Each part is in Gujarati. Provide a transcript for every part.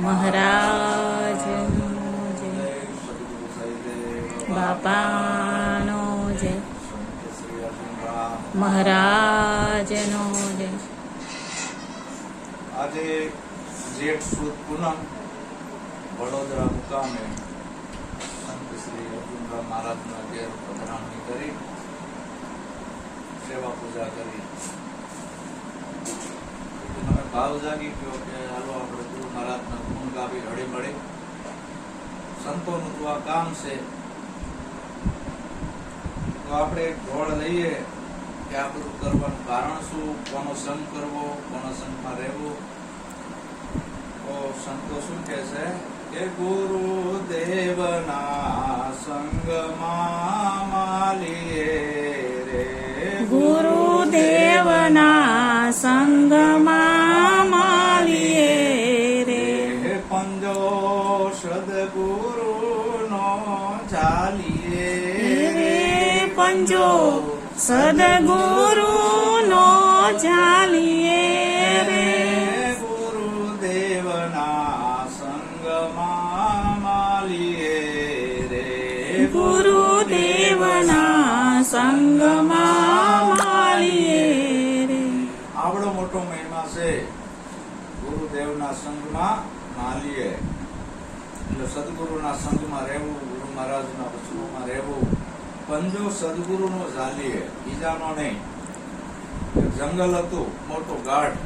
મહારાજનો જય બાપાનો જય. મહારાજનો જય. આજે જેઠ સુદ પૂનમ વડોદરા મુકામે સંત શ્રી અર્જુનરામ મહારાજના ઘેર પધરામણી કરી, સેવા પૂજા કરી. ભાવ જાગી ગયો કે હાલો આપણે ગુરુ મહારાજના ગુણ ગાવી હળી મળી. સંતોનું તો આ કામ છે. તો આપણે એક ઢોળ લઈએ કે આ બધું કરવાનું કારણ શું? કોનો સંગ કરવો? કોનો સંગમાં રહેવું? તો સંતો શું કહે છે? કે ગુરુ દેવના સંગમાં માલીએ રે ગુરુદેવના સદગુરુનો ચાલીએ રે. ગુરુદેવના સંગમાં માલીએ રે. ગુરુદેવના સંગમાં માલીએ રે આવડો મોટો મહિમા છે ગુરુદેવના સંગમાં માલીએ. એટલે સદગુરુના સંગમાં રહેવું, ગુરુ મહારાજના વચનોમાં રહેવું પંજો સદગુરુનો ઝાલીએ, બીજાનો નહીં. જંગલ હતું, મોટો ગાઢ.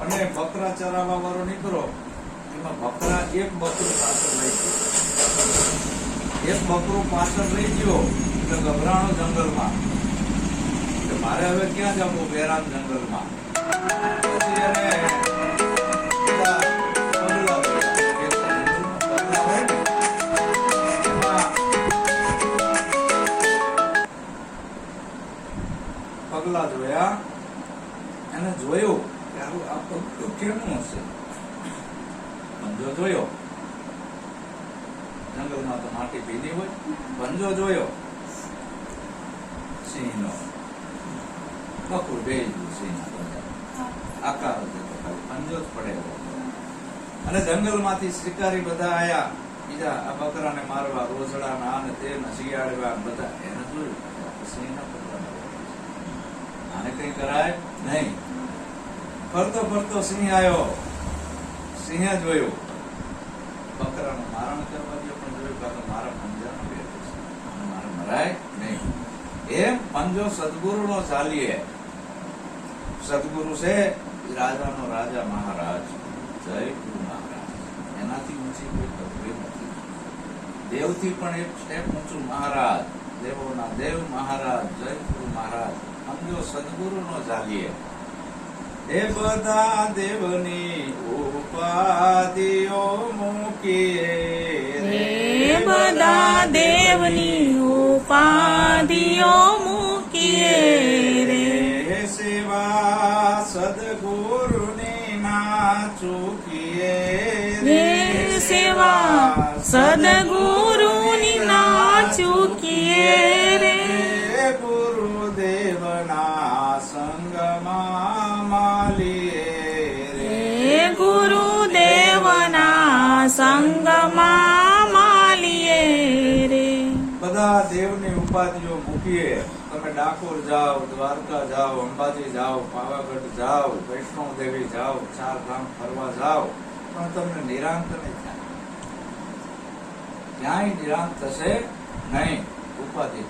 અને બકરા ચરાવવા વાળો નીકળો, એમાં બકરા એક બકરું પાછળ લઈ ગયો. એક બકરું પાછળ લઈ ગયો, એટલે ગભરાણો જંગલમાં. મારે હવે ક્યાં જવું વેરાન જંગલમાં? પછી પગલાં જોયા, એને જોયું કે આવું આ પગલું કેનું હશે? પંજો જોયો. જંગલમાં તો માટી ભીની હોય, પંજો જોયો. સિંહનો. બકુર બે આકાર પંજો જ પડેલો અને જંગલમાંથી શિકારી બધા આયા. બીજા આ બકરાને મારવા રોઝડા ના અને તે ને શિયાળવા બધા એને જોયું. સિંહના પગલાં કઈ કરાય નહીં. ફરતો ફરતો સિંહ આવ્યો. સિંહે જોયું બકરાનું મારણ કરવા દે પણ જોયું કાં તો મારા પંજાનો મારે મરાય નહીં. એમ પંજો સદગુરુનો ચાલીએ. સદગુરુ છે રાજાનો રાજા મહારાજ. જય ગુરુ મહારાજ. એનાથી ઊંચી કોઈ તકલીફ નથી. દેવથી પણ એક સ્ટેપ ઊંચું મહારાજ. દેવોના દેવ મહારાજ, જય ગુરુ મહારાજ. પંજો સદગુરુનો ચાલીએ એ બધા દેવની ઉપાધિઓ મૂકીએ રે. બધા દેવની ઉપાધિઓ મૂકીએ રે. રે સેવા સદગુરુની ના ચૂકીએ રે. સેવા સદગુરુની ના ચૂકીએ સંગમાં માલીએ રે. બધા દેવની ઉપાધિઓ મૂકીએ. તમે ડાકોર જાઓ, દ્વારકા જાઓ, અંબાજી જાઓ, પાવાગઢ જાઓ વૈષ્ણવ દેવી જાઓ, ચાર ધામ ફરવા જાઓ, પણ તમને નિરાંત નહીં થાય. ક્યાંય નિરાંત થશે નહીં. ઉપાધિ.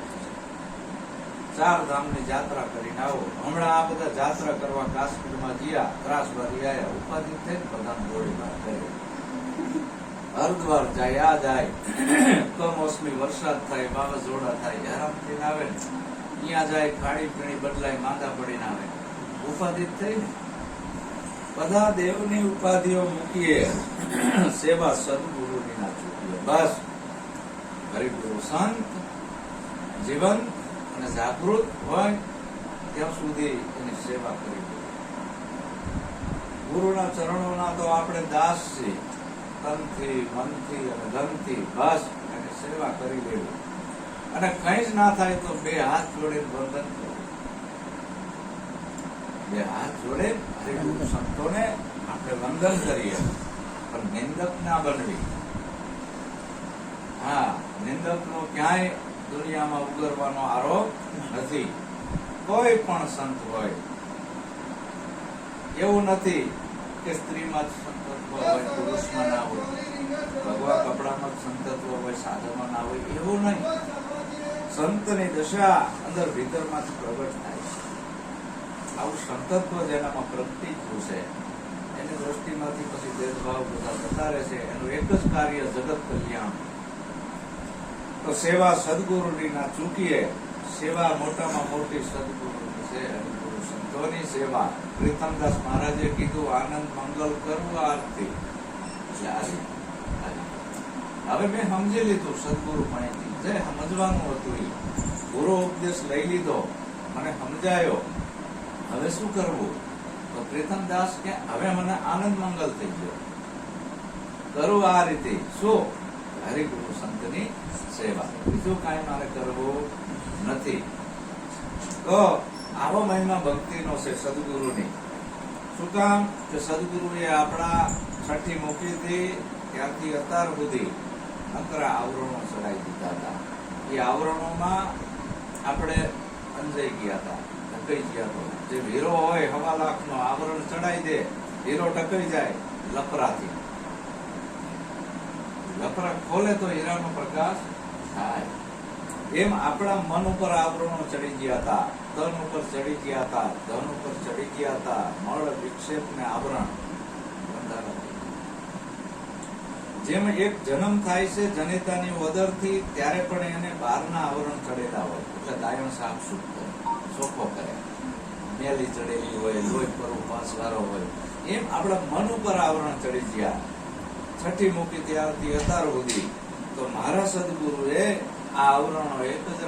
ચાર ધામની જાત્રા કરીને આવો. હમણાં આ બધા જાત્રા કરવા કાશ્મીરમાં ગયા, ત્રાસવાદી આયા. ઉપાધિ થઈને બધાને ગોળીબાર કર્યો. હરદ્વાર જાય આ જાય કમોસમી વરસાદ થાય, વાવાઝોડા થાય હેરાન આવે ત્યાં જાય ખાડી પીણી બદલાય, માંદા પડીને આવે ઉપાધિ થઈ બધા દેવની ઉપાધિઓ મૂકીએ. સેવા સદગુરુની ના ચૂકીએ. બસ. હરિગુરુ સંત જીવન અને જાગૃત હોય ત્યાં સુધી એની સેવા કરી ગુરુના ચરણોના તો આપણે દાસ છીએ. તનથી મનથી અને ધનથી બસ એની સેવા કરી લેવી. અને કઈ જ ના થાય તો બે હાથ જોડે વંદન કરવું બે હાથ જોડે સંતોને આપણે વંદન કરીએ. નિંદક ના બનવી. હા નિંદક નો ક્યાંય દુનિયામાં ઉગરવાનો આરોપ નથી. કોઈ પણ સંત હોય. એવું નથી કે સ્ત્રીમાં જ સંતત્વ હોય, પુરુષમાં ના હોય. ભગવા કપડામાં જ સંતત્વ હોય સાધમાં ના હોય, એવું નહીં. સંતની દશા અંદર ભીતરમાંથી પ્રગટ થાય છે. આવું સંતત્વ જેનામાં પ્રગટી થશે એની દ્રષ્ટિમાંથી પછી ભેદભાવ બધા થતા રહેશે એનું એક જ કાર્ય જગત કલ્યાણ. તો સેવા સદગુરુની ના ચૂકીએ. સેવા મોટામાં મોટી સદગુરુની છે સંતોની સેવા. પ્રીતમદાસ મહારાજે કીધું, આનંદ, મંગલ કરવું, આરતી. હવે મેં સમજી લીધું, સદગુરુ પાણીથી જે સમજવાનું હતું એ ગુરુ ઉપદેશ લઈ લીધો. મને સમજાયો. હવે શું કરવું? તો પ્રીતમદાસ કે, હવે મને આનંદ, મંગલ થઈ ગયો. કરું આ રીતે. શું? હરિગુરુ સંતની સેવા. બીજું કાંઈ મારે કરવું નથી. તો આવો મહિમા ભક્તિનો છે સદગુરુની. શું કામ? કે સદગુરુએ આપણા છઠ્ઠી મૂકી હતી ત્યારથી અત્યાર સુધી અંતરા આવરણો ચડાવી દીધા હતા. એ આવરણોમાં આપણે અંજાઈ ગયા હતા, ટકાઈ ગયા તો જે હીરો હોય, હવા લાખનો આવરણ ચડાઈ દે હીરો ટકાઈ જાય લપરાથી લપરા ખોલે તો હીરાનો પ્રકાશ થાય. એમ આપણા મન ઉપર આવરણો ચડી ગયા હતા તન ઉપર ચડી ગયા હતા, ધન ઉપર ચડી ગયા હતા મળ વિક્ષેપ ને આવરણ. જેમ એક જન્મ થાય છે જનેતાની ઉદરથી ત્યારે પણ એને બહારના આવરણ ચડેલા હોય. એટલે દાયણ સાફ સુફ કરે કરે. મેલી ચડેલી હોય, લોહી પર વારો હોય. એમ આપણા મન ઉપર આવરણ ચડી ગયા. છઠ્ઠી મૂકી ત્યારથી અત્યાર સુધી તો મારા સદગુરુએ આ આવરણો એક જ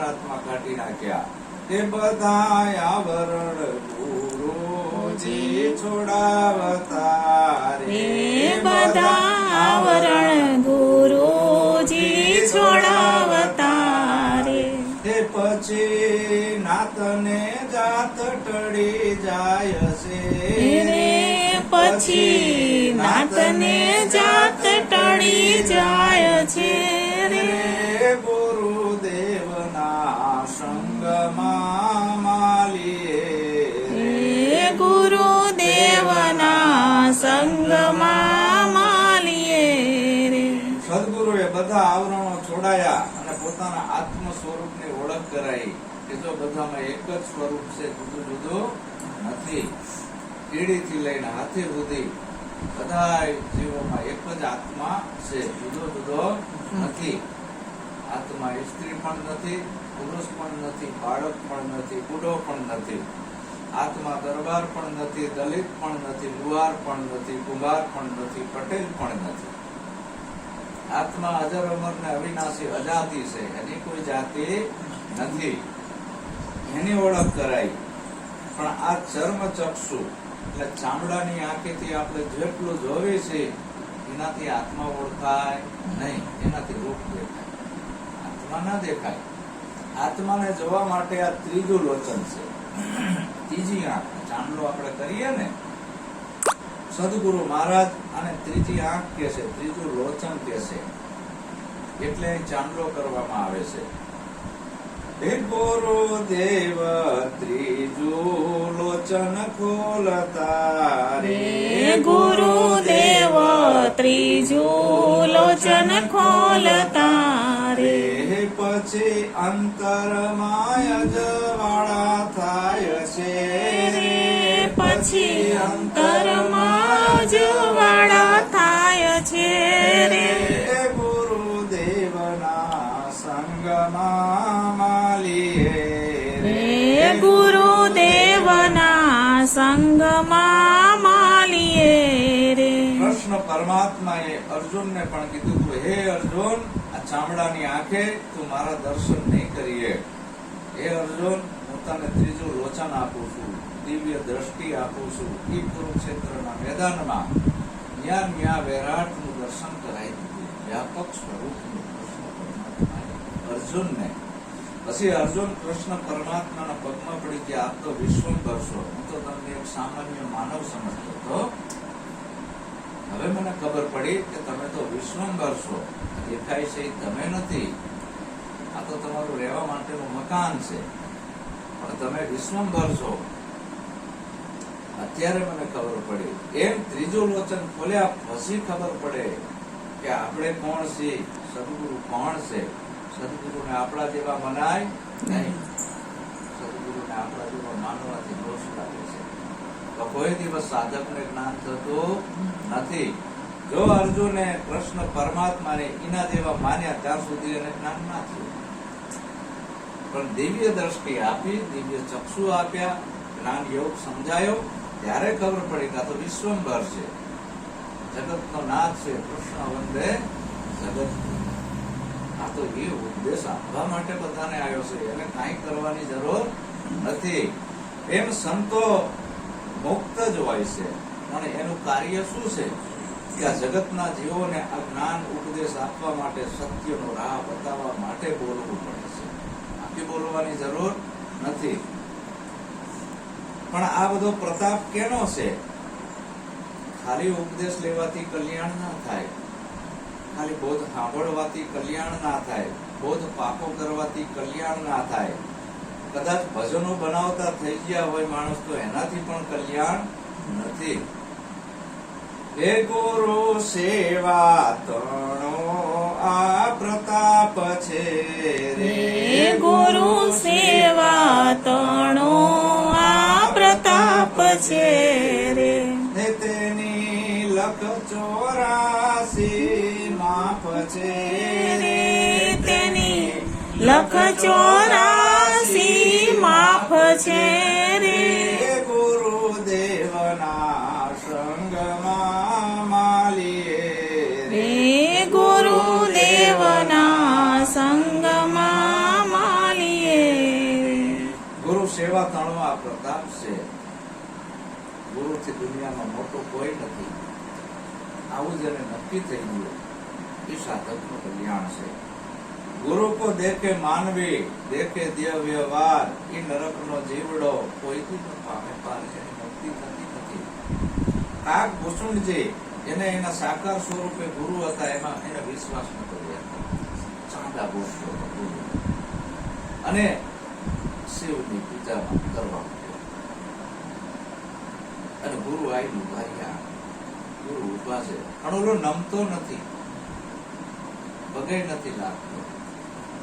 કાઢી નાખ્યા. તે બધા આવરણ ગુરુજી છોડાવતા રે બધા આવરણ ગુરુજી છોડાવતા રે. તે પછી નાતને જાત ટળી જાય છે. રે પછી નાતને જાત ટળી જાય છે. સંગમાં સદગુરુએ બધા આવરણો છોડાયા અને પોતાના આત્મ સ્વરૂપની ઓળખ કરાઈ. કે જો બધામાં એક જ સ્વરૂપ છે, જુદું જુદું નથી. કીડીથી લઈને હાથી સુધી બધા જીવોમાં એક જ આત્મા છે, જુદો જુદો નથી. આત્મા સ્ત્રી પણ નથી, પુરુષ પણ નથી, બાળક પણ નથી, બુઢો પણ નથી. આત્મા દરબાર પણ નથી, દલિત પણ નથી, લુહાર પણ નથી, કુંભાર પણ નથી, પટેલ પણ નથી. આત્મા અજર અમર ને અવિનાશી અજાતિ છે, એની કોઈ જાતિ નથી. એની ઓળખ કરાઈ પણ આ ચર્મ ચક્ષુ, એટલે ચામડાની આંખેથી આપણે જેટલું જોવે છે, એનાથી આત્મા ઓળખાય નહીં, એનાથી રૂપ દેખાય. આત્મા ના દેખાય. આત્માને જોવા માટે આ ત્રીજું લોચન છે. ત્રીજી આંખ ચાંદલો આપણે કરીએ ને, સદગુરુ મહારાજ અને ત્રીજી આંખ કે છે, ત્રીજું લોચન કે છે, એટલે ચાંદલો કરવામાં આવે છે. હે ગુરુદેવ ત્રીજું લોચન ખોલતા રે ગુરુદેવ ત્રીજું લોચન ખોલતા પછી અંતરમાય જવાળા થાય છે પછી અંતરમાં જવાળા થાય છે રે. ગુરુદેવના સંગમાં માલીએ રે. ગુરુદેવના સંગમાં માલીએ રે. કૃષ્ણ પરમાત્માએ અર્જુનને પણ કીધું હે અર્જુન ચામડાની આંખે તું મારા દર્શન નહીં કરીએ. હે અર્જુન, હું તને ત્રીજું લોચન આપું છું, દિવ્ય દ્રષ્ટિ આપું છું એ કુરુક્ષેત્રના મેદાનમાં. જ્ઞાન ન્યા વૈરાટનું દર્શન કરાવી દીધું. વ્યાપક સ્વરૂપનું પરમાત્માએ અર્જુનને. પછી અર્જુન કૃષ્ણ પરમાત્માના પગમાં પડી ગયા. આપ તો વિશ્વમ કરશો હું તો તમને એક સામાન્ય માનવ સમજતો હતો. હવે મને ખબર પડી કે તમે તો વિશ્વંબર છો. દેખાય છે તમે નથી. આ તો તમારું રહેવા માટેનું મકાન છે. પણ તમે વિશ્વંબર છો. અત્યારે મને ખબર પડી. એમ ત્રીજું લોચન ખોલ્યા પછી ખબર પડે કે આપણે કોણ છીએ સદગુરુ કોણ છે? સદગુરુને આપણા જેવા મનાય નહીં. સદગુરુને આપણા જેવા માનવાથી કોઈ દિવસ સાધકને જ્ઞાન થતું નથી. જો અર્જુને કૃષ્ણ પરમાત્માને એના જેવા માન્યા ત્યાં સુધી એને જ્ઞાન ના થયું. પણ દિવ્ય દ્રષ્ટિ આપી, દિવ્ય ચક્ષુ આપ્યા, જ્ઞાન યોગ સમજાયો, ત્યારે ખબર પડી કે તો વિશ્વંભર છે. જગતનો નાથ છે કૃષ્ણ વંદે જગત. આ તો એ ઉપદેશ આપવા માટે બધાને આવ્યો છે. એને કાંઈ કરવાની જરૂર નથી. એમ સંતો મુક્ત જ હોય છે. અને એનું કાર્ય શું છે? કે આ જગતના જીવોને આ જ્ઞાન ઉપદેશ આપવા માટે સત્યનો રાહ બતાવવા માટે બોલવું પડે છે. બાકી બોલવાની જરૂર નથી. પણ આ બધો પ્રતાપ કેનો છે? ખાલી ઉપદેશ લેવાથી કલ્યાણ ના થાય. ખાલી બોધ સાંભળવાથી કલ્યાણ ના થાય. બોધ પાકો કરવાથી કલ્યાણ ના થાય. કદાચ ભજનો બનાવતા થઈ ગયા હોય માણસ તો એનાથી પણ કલ્યાણ નથી. હે ગુરુ સેવા તણો આ પ્રતાપ છે રે ગુરુ સેવા તણો આ પ્રતાપ છે રે. તેની લખ ચોરાસી માફ છે રે તેની લખ ચોરાસી માફ છે રે. ગુરુદેવના સંગમાં માલીએ રે. ગુરુદેવના સંગમાં માલીએ. ગુરુ સેવા તણો આ પ્રતાપ છે. ગુરુથી દુનિયામાં મોટો કોઈ નથી. આવું જેને નક્કી થઈ ગયું. એ સાધકનું કલ્યાણ છે. ગુરુ કો દેખે માનવી, દેખે દેહ વ્યવહાર એ નરકનો જીવડો કોઈથી ન પામે પાર એની મુક્તિ થતી નથી. કાક ભૂષણજી એને એના સાકાર સ્વરૂપે ગુરુ હતા, એમાં એને વિશ્વાસ નતો રહેતો ચાંદા ભૂષણ અને શિવની પૂજા કરવા અને ગુરુ આવી ઊભા ગુરુ ઊભા છે. અણુરો નમતો નથી. પગે નથી લાગતો.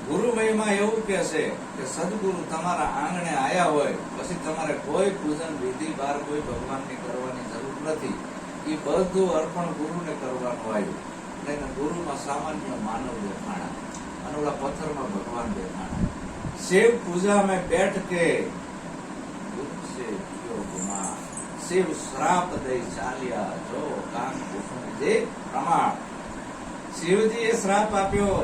ગુરુમયમાં એવું કે છે કે સદગુરુ તમારા આંગણે આયા હોય, પછી તમારે કોઈ પૂજન વિધિ બાર કોઈ ભગવાનની કરવાની જરૂર નથી. એ બધું અર્પણ ગુરુને કરવાનું આવ્યું એટલે ગુરુમાં સામાન્ય માનવ દેખાણા અને ઓલા પથ્થરમાં ભગવાન દેખાણા. શિવ પૂજા મેં બેઠ કે શિવ શ્રાપ દઈ ચાલ્યા, જો કામ કુસુમ જે પ્રમાણ. શિવજીએ શ્રાપ આપ્યો.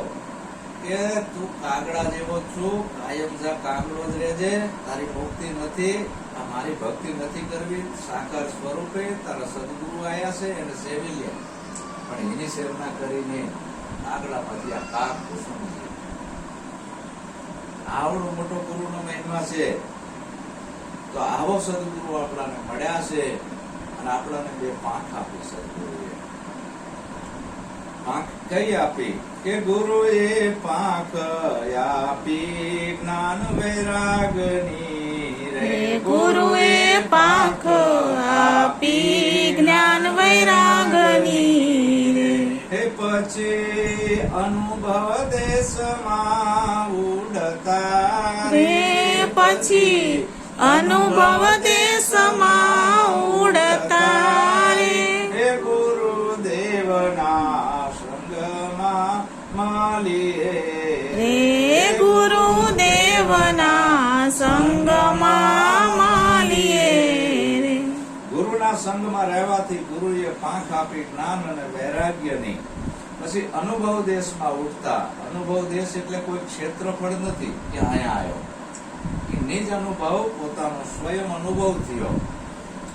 કે તું કાગડા જેવો છું, કાયમ જા કાગડો જ રહેજે, તારી મુક્તિ નથી, આ મારી ભક્તિ નથી કરવી, સાકાર સ્વરૂપે તારા સદગુરુ આવ્યા છે, એને સેવી લે. પણ એની સેવના કરીને કાગડામાંથી આ કાગ કુસુમ આવડો મોટો ગુરુનો મહિમા છે. તો આવો સદગુરુ આપણાને મળ્યા છે અને આપણાને બે પાંખ આપી સદગુરુએ. કઈ આપી? કે ગુરુએ પાંખ આપી? જ્ઞાન વૈરાગની રે. ગુરુએ પાંખ આપી? જ્ઞાન વૈરાગની રે. હે પછી અનુભવ દેશમાં ઉડતા રે પછી અનુભવ દેશમાં માલીએ રે ગુરુદેવના સંગમાં માલીએ રે. ગુરુના સંગમાં રહેવાથી ગુરુએ પાંખ આપી જ્ઞાન અને વૈરાગ્યની પછી અનુભવ દેશમાં ઉઠતા. અનુભવ દેશ એટલે કોઈ ક્ષેત્રફળ નથી કે અહીંયા આવ્યો. એ નિજ અનુભવ પોતાનો સ્વયં અનુભવ થયો.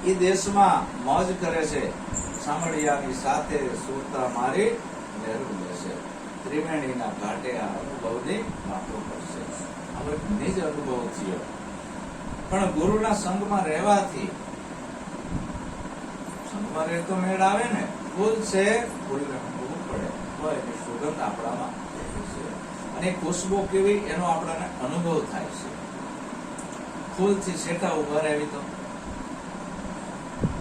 એ દેશમાં મોજ કરે છે. સામળિયાની સાથે સુરતા મારી લેશે ત્રિવેણીના ઘાટે આ અનુભવની વાતો કરશે. હવે નિજ અનુભવ થયો. પણ ગુરુના સંગમાં રહેવાથી સંગમાં રહેતો મેળ આવે ને? ફૂલ છે ફૂલને અનુભવવું પડે. તો એની સુગંધ આપણામાં અને ખુશ્બુ કેવી, એનો આપણને અનુભવ થાય છે. ફૂલથી શેઠા ઊભા રહેવી તો?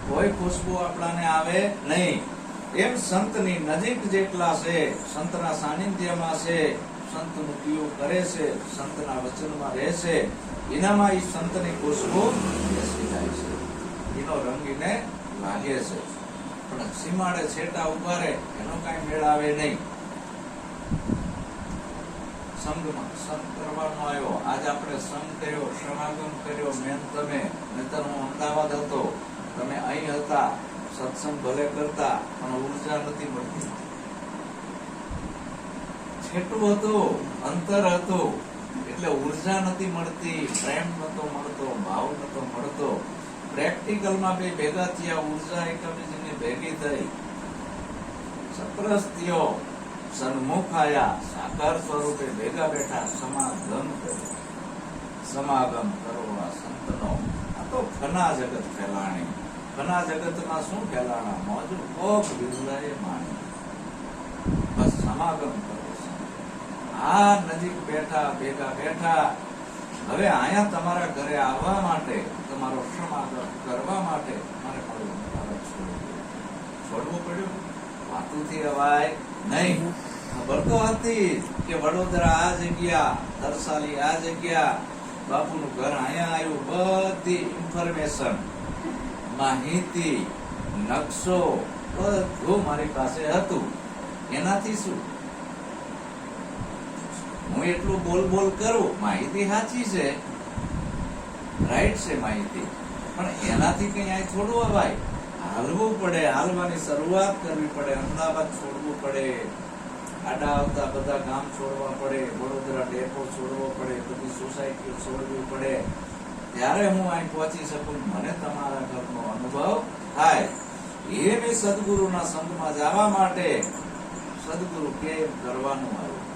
કોઈ ખુશ્બુ આપણાને આવે નહીં. એમ સંતની નજીક જેટલા છે, સંતના સાનિધ્યમાં છે, સંતનું પીવું કરે છે, સંતના વચનમાં રહે છે, એનામાં એ સંતની ખુશ્બુ બેસી જાય છે. એનો રંગ એને લાગે છે. પણ સીમાડે છેટા ઊભા એનો કાંઈ મેળાવે નહીં. સંઘમાં સંગ કરવાનો આવ્યો. આજ આપણે સંઘ કર્યો સમાગમ કર્યો મેન તમે. નહીતર હું અમદાવાદ હતો. તમે અહીં હતા. સત્સંગ ભલે કરતા, પણ ઊર્જા નથી મળતી. છેટું હતું, અંતર હતું, એટલે ઊર્જા નથી મળતી, પ્રેમ નતો મળતો, ભાવ નતો મળતો. પ્રેક્ટિકલમાં બે ભેગા થયા, ઊર્જા એકબીજાની ભેગી થઈ. સત્રસ થયો સન્મુખ આયા સાકાર સ્વરૂપે ભેગા બેઠા, સમાગમ કર્યો. સમાગમ કરો આ સંતનો, આ તો ઘના જગત ફેલાણી. ઘના જગતમાં શું ફેલાણા? મોજ કોક બિરલાએ માણી. બસ સમાગમ કરો આ નજીક બેઠા, ભેગા બેઠા, હવે અહીંયા તમારા ઘરે આવવા માટે, તમારો સમાગમ કરવા માટે મારે પડ્યું છોડવું પડ્યું? વાતુથી અવાય નહીં. ખબર તો હતી કે વડોદરા આ જગ્યા દરસાલી આ જગ્યા, બાપુનું ઘર અહીંયા આવ્યું, બધી ઇન્ફોર્મેશન માહિતી, નકશો બધું મારી પાસે હતું, એનાથી શું? હું એટલું બોલ બોલ કરું, માહિતી સાચી છે રાઈટ છે માહિતી, પણ એનાથી કઈ અહીં થોડું અવાય? હાલવું પડે, હાલવાની શરૂઆત કરવી પડે, અમદાવાદ છોડવું પડે, આડા આવતા બધા ગામ છોડવા પડે, વડોદરા ડેપો છોડવો પડે, બધી સોસાયટીઓ છોડવી પડે ત્યારે હું અહીં પહોંચી શકું. મને તમારા ઘરનો અનુભવ થાય. એ સદગુરુના સંગમાં જવા માટે સદગુરુ કેમ કરવાનું આવ્યું.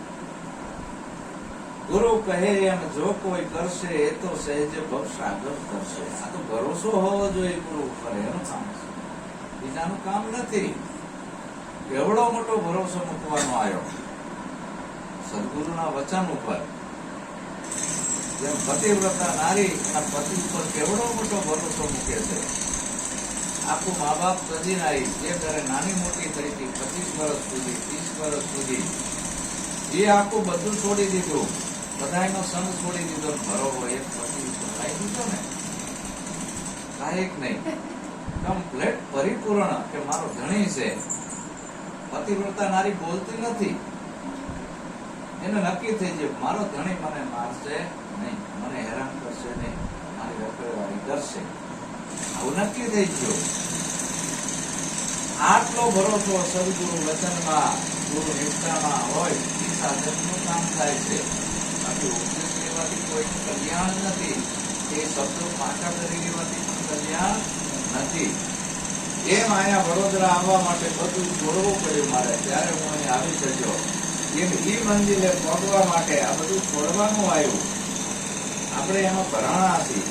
ગુરુ કહે એમ, જો કોઈ કરશે, એ તો સહેજે ભવસાગર કરશે. આ તો ભરોસો હોવો જોઈએ ગુરુ ઉપર એનું કામ બીજાનું કામ નથી. એવડો મોટો ભરોસો મૂકવાનો આવ્યો. સદગુરુના વચન ઉપર જેમ પતિવ્રતા નારી આ પતિ ઉપર કેવડો મોટો ભરોસો મૂકે છે? આખું મા બાપ સજી નારી જે ઘરે નાની મોટી થઈ હતી પચીસ વર્ષ સુધી, ત્રીસ વર્ષ સુધી, એ આખું બધું છોડી દીધું બધાનો સંગ છોડી દીધો બરોબર એક પતિ ઉપર લાવી દીધો ને. કાંઈક નહીં. કમ્પ્લેટ પરિપૂર્ણ કે મારો ધણી છે. પતિવ્રતા નારી બોલતી નથી. એને નક્કી થઈ જાય મારો ધણી મને મારશે. નહીં મને હેરાન કરશે નહીં મારી રખડવાળી કરશે આવું નક્કી થઈ ગયું. આટલો ભરોસો સદગુરુ વચનમાં, ગુરુ નિષ્ઠામાં હોય, એ સાધનનું કામ થાય છે. બાકી ઉપદેશ લેવાથી કોઈ કલ્યાણ નથી. એ શબ્દો પાછા કરી લેવાથી પણ કલ્યાણ નથી. એમ અહીંયા વડોદરા આવવા માટે બધું છોડવું પડ્યું મારે. ત્યારે હું અહીં આવી શક્યો. એમ એ મંદિરે પહોંચવા માટે આ બધું છોડવાનું આવ્યું. આપણે એમાં ભરાણા છીએ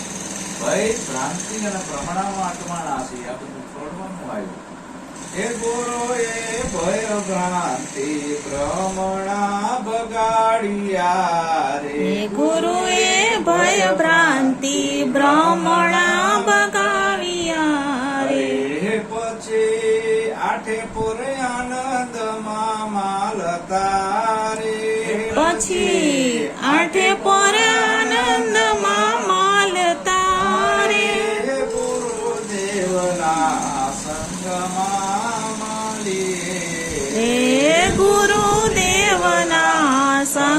ભય ભ્રાંતિ અને ભ્રમણામાં અટવાણા છીએ આ બધું છોડવાનું આવ્યું એ ગુરુ એ ભય ભ્રાંતિ ભ્રમણા બગાડિયા રે. ગુરુ એ ભય ભ્રાંતિ ભ્રમણા બગાવ્યા રે. રે પછી આઠે પૂરે આનંદમાં માલતા રે. પછી આઠે પર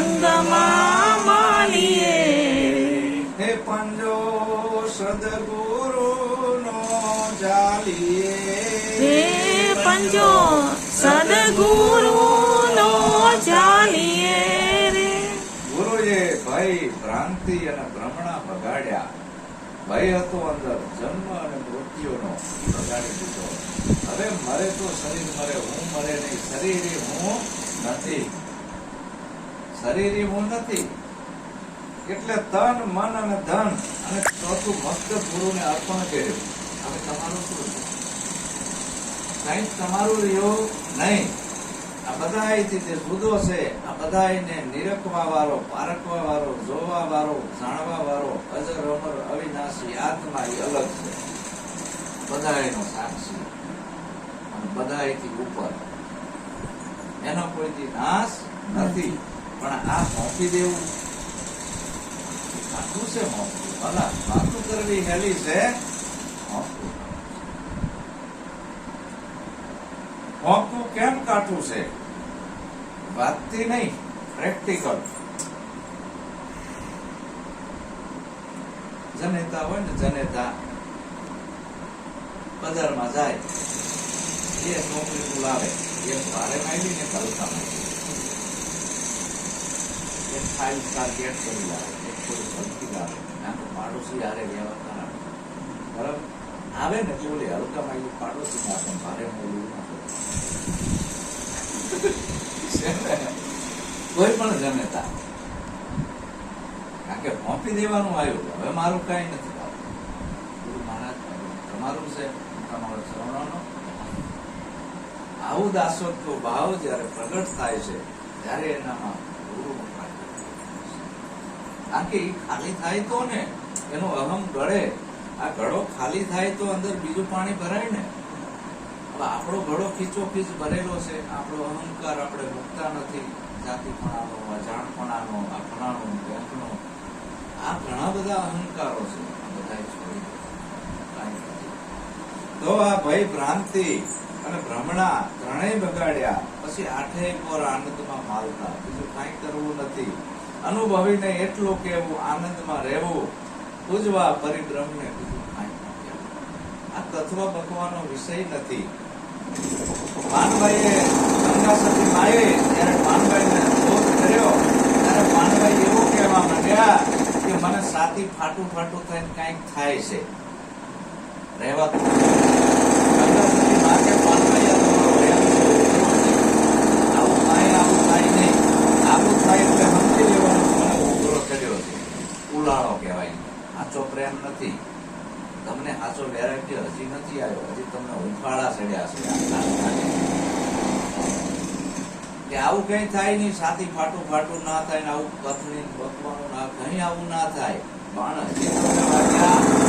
સંગમાં માલીએ હે પંજો સદગુરુનો જાલીએ. હે પંજો સદગુરુનો ચાલીએ રે. ગુરુએ ભય ભ્રાંતિ અને ભ્રમણા બગાડ્યા. ભય હતો અંદર જન્મ અને મૃત્યુનો બગાડી દીધો. હવે મરે તો શરીર મરે હું મરે નહીં શરીર હું નથી. શરીરી હું નથી. એટલે તન, મન અને ધન અને ચોથું મસ્ત ગુરુને અર્પણ કર્યું. હવે તમારું શું છે કંઈક તમારું રહ્યું નહીં. આ બધા જે જુદો છે, આ બધાયને નિરખવા વાળો પારખવા વાળો જોવા વાળો જાણવા વાળો અજર અમર અવિનાશી આત્મા એ અલગ છે. બધા એનો સાક્ષી. અને બધા ઉપર. એનો કોઈથી નાશ નથી. પણ આ મોંપી દેવું? ખાતું છે મોંપવું ભલા વાતું કરવી હેલી છે? મોંપવું મોંપવું કેમ કાઠું છે? વાતથી નહીં પ્રેક્ટિકલ જનેતા હોય ને જનેતા, બજારમાં જાય, એ નોકરી લાવે એ ભારે માંગી ને હલકા માંગી એક ટાર્ગેટ કરી લાવે કોઈ હલકી લાવે ના તો પાડોશી હારે વ્યવહાર કરાવે બરાબર આવે ને તો ઓલી હલકા માંગી પાડોશી ના પણ ભારે માંગી ના? કોઈ પણ જનેતા કારણ કે ભોંપી દેવાનું આવ્યું હવે મારું કઈ નથી ગુરુ મહારાજ તમારું છે તમારો શ્રવણનો આવું દાસત્વ ભાવ જ્યારે પ્રગટ થાય છે, ત્યારે એનામાં ગુરુનું કાર્ય થાય છે. ખાલી થાય તો ને, એનો અહમ ગળે. આ ઘડો ખાલી થાય તો અંદર બીજું પાણી ભરાય ને. હવે આપણો ઘડો ખીચો ખીચ ભરેલો છે, આપણો અહંકાર આપણે મુકતા નથી, જાતિપણાનો, અજાણપણાનો, આપણાનો બેંકનો આ ઘણા બધા અહંકારો છે બધા છોડી. તો આ ભય ભ્રાંતિ અને ભ્રમણા ત્રણેય બગાડ્યા, પછી આઠે પોર આનંદમાં માલતા. બીજું કાંઈ કરવું નથી. અનુભવીને એટલું કેવું આનંદમાં રહેવું, પૂજવા પરિબ્રહ્મને આ તત્વ બકવાનો વિષય નથી. માનભાઈએ ગંગા સતી માએ ત્યારે માનભાઈને શોધ કર્યો. ત્યારે માનભાઈ એવું કહેવા માંડ્યા કે, મને સાથી ફાટું ફાટું થઈને કાંઈક થાય છે. રહેવાતું નથી. ગંગા સતી મા કે માનભાઈ આ તમારો વહેમ છે, ઉતરો છે. આવું થાય આવું થાય નહીં આવું થાય એટલે સમજી લેવાનું કે મને ઉતરો ચડ્યો છે ઉલાળો કહેવાય સાચો પ્રેમ નથી. તમને સાચો વેરાયટી હજી નથી આવ્યો. હજી તમને ઉફાળા ચડ્યા છે. કે આવું કઈ થાય નહીં. સાથી ફાટું ફાટું ના થાય ને આવું કથળી બકવાનું ના કઈ આવું ના થાય. બાણ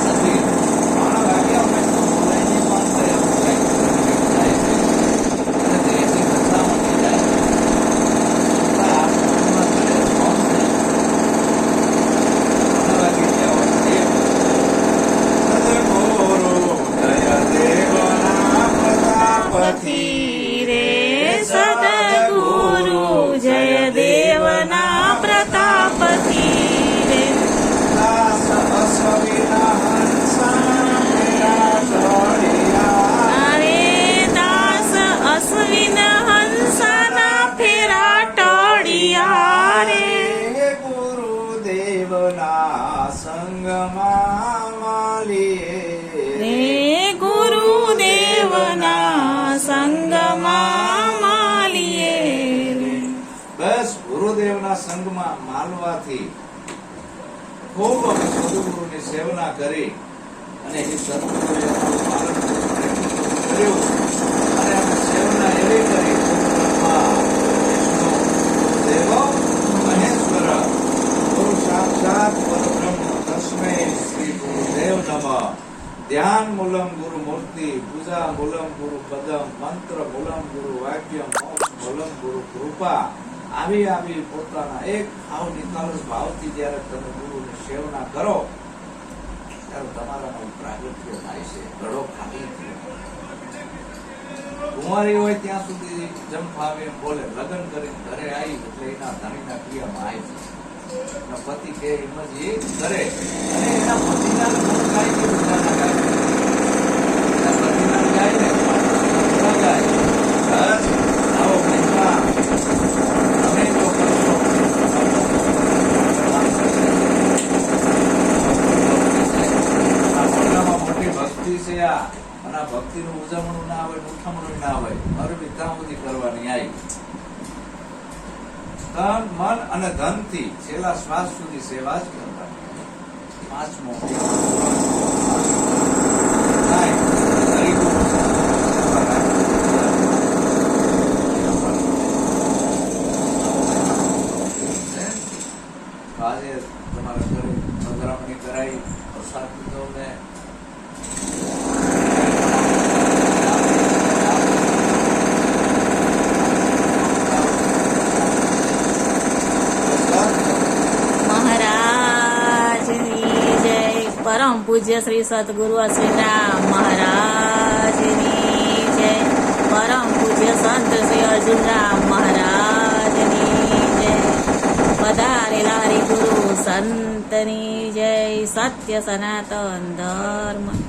માલવાથી ખૂબ સદગુરુની સેવના કરી અને એ સદગુરુએ અને સેવના એવી કરી ગુરુ સાક્ષાત પરબ્રહ્મ ધ્યાન મૂલમ ગુરુ મૂર્તિ પૂજા મૂલમ ગુરુ પદમ મંત્ર મૂલમ ગુરુ વાક્ય મોક્ષ મૂલમ ગુરુ કૃપા આવી આવી પોતાના એક ભાવ નિકાલસ ભાવથી જ્યારે તમે ગુરુની સેવના કરો, ત્યારે તમારામાં પ્રાગટ્ય થાય છે, ઘડો ખાલી કુંવારી હોય ત્યાં સુધી જમ ફાવે બોલે, લગ્ન કરી ઘરે આવી એટલે એના ધણીના ક્રિયામાં આવી પતિ કે એમ જ એ કરે. અને એના પતિના ગુણ ગાય કે બીજાના ગાય એના પતિના ગાય ને પાછળના ગાય બસ આવો મહિમા તમે જો કરશો ભગવાન કરશે. આ મોટામાં મોટી ભક્તિ છે આ અને આ ભક્તિનું ઉજવણું ના આવે ઉઠમણું ના આવે મારું બી ત્યાં બધી કરવાની આવી તન મન અને ધનથી છેલ્લા શ્વાસ સુધી સેવા જ કરવાની પાંચમો કાંઈ ગરીબોની સેવા રાખવી. પ્રસાદ લીધો ને મહારાજની જય પરમ પૂજ્ય શ્રી સદગુરુ અશ્વિનરામ મહારાજની જય. પરમ પૂજ્ય સંત શ્રી અર્જુનરામ મહારાજની જય. પધારેલા હરિગુરુ સંતની જય. સત્ય સનાતન ધર્મ.